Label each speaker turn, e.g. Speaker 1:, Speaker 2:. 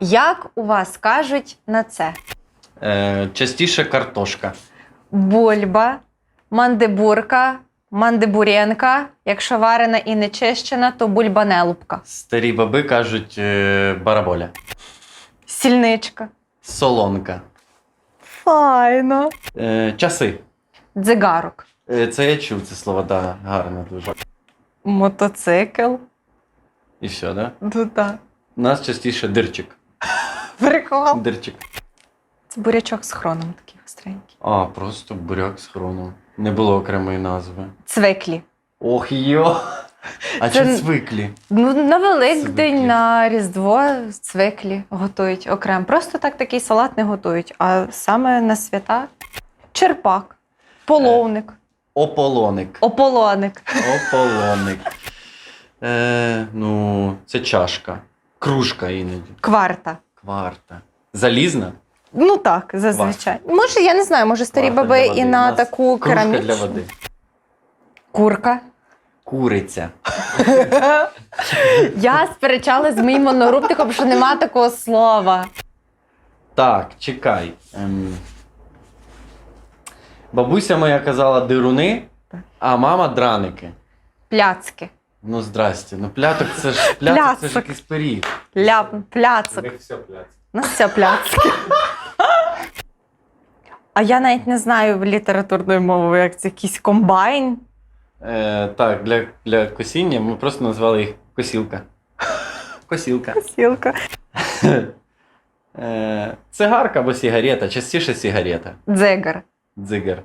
Speaker 1: Як у вас кажуть на це?
Speaker 2: Е, частіше картошка.
Speaker 1: Бульба, мандибурка, мандибуренка. Якщо варена і не чищена, то бульбанелупка.
Speaker 2: Старі баби кажуть е, бараболя.
Speaker 1: Сільничка.
Speaker 2: Солонка.
Speaker 1: Файно.
Speaker 2: Е, часи.
Speaker 1: Дзигарок.
Speaker 2: Е, це я чув, це слово, да, гарно дуже.
Speaker 1: Мотоцикл.
Speaker 2: І все, да?
Speaker 1: Ну так.
Speaker 2: У нас частіше дирчик.
Speaker 1: Прикол.
Speaker 2: Дирчик.
Speaker 1: Це бурячок з хроном такий гостренький.
Speaker 2: А, просто буряк з хроном. Не було окремої назви.
Speaker 1: Цвиклі.
Speaker 2: Ох йо! А
Speaker 1: Це-
Speaker 2: чи цвиклі?
Speaker 1: Ну, на Великдень,
Speaker 2: Цвиклі.
Speaker 1: на Різдво цвиклі готують окремо. Просто так такий салат не готують, а саме на свята черпак, половник,
Speaker 2: Ополоник.
Speaker 1: ополоник.
Speaker 2: Ополоник. Е, ну, це чашка. Кружка іноді.
Speaker 1: Кварта.
Speaker 2: Кварта. Залізна?
Speaker 1: Ну так, зазвичай. Може, я не знаю, може старі
Speaker 2: Кварта
Speaker 1: баби
Speaker 2: для води.
Speaker 1: і
Speaker 2: У
Speaker 1: на
Speaker 2: нас
Speaker 1: таку
Speaker 2: Кружка
Speaker 1: керамічну.
Speaker 2: для води.
Speaker 1: Курка.
Speaker 2: Куриця.
Speaker 1: Я сперечалась з моїм монорубтиком, що нема такого слова.
Speaker 2: Так, чекай. Ем... Бабуся моя казала дируни, а мама драники.
Speaker 1: Пляцки.
Speaker 2: Ну, здрасте. Ну, пляток це ж пляток це ж
Speaker 1: Пляцок.
Speaker 2: якийсь пиріг.
Speaker 1: Ляп, пляцок.
Speaker 2: все пляцок.
Speaker 1: У нас все пляцки. А я навіть не знаю літературною мовою, як це якийсь комбайн.
Speaker 2: Е, так, для, для косіння ми просто назвали їх косілка. Косілка.
Speaker 1: Сілка.
Speaker 2: Е, цигарка або сигарета, частіше сигарета.
Speaker 1: Дзигар.
Speaker 2: Дзигар.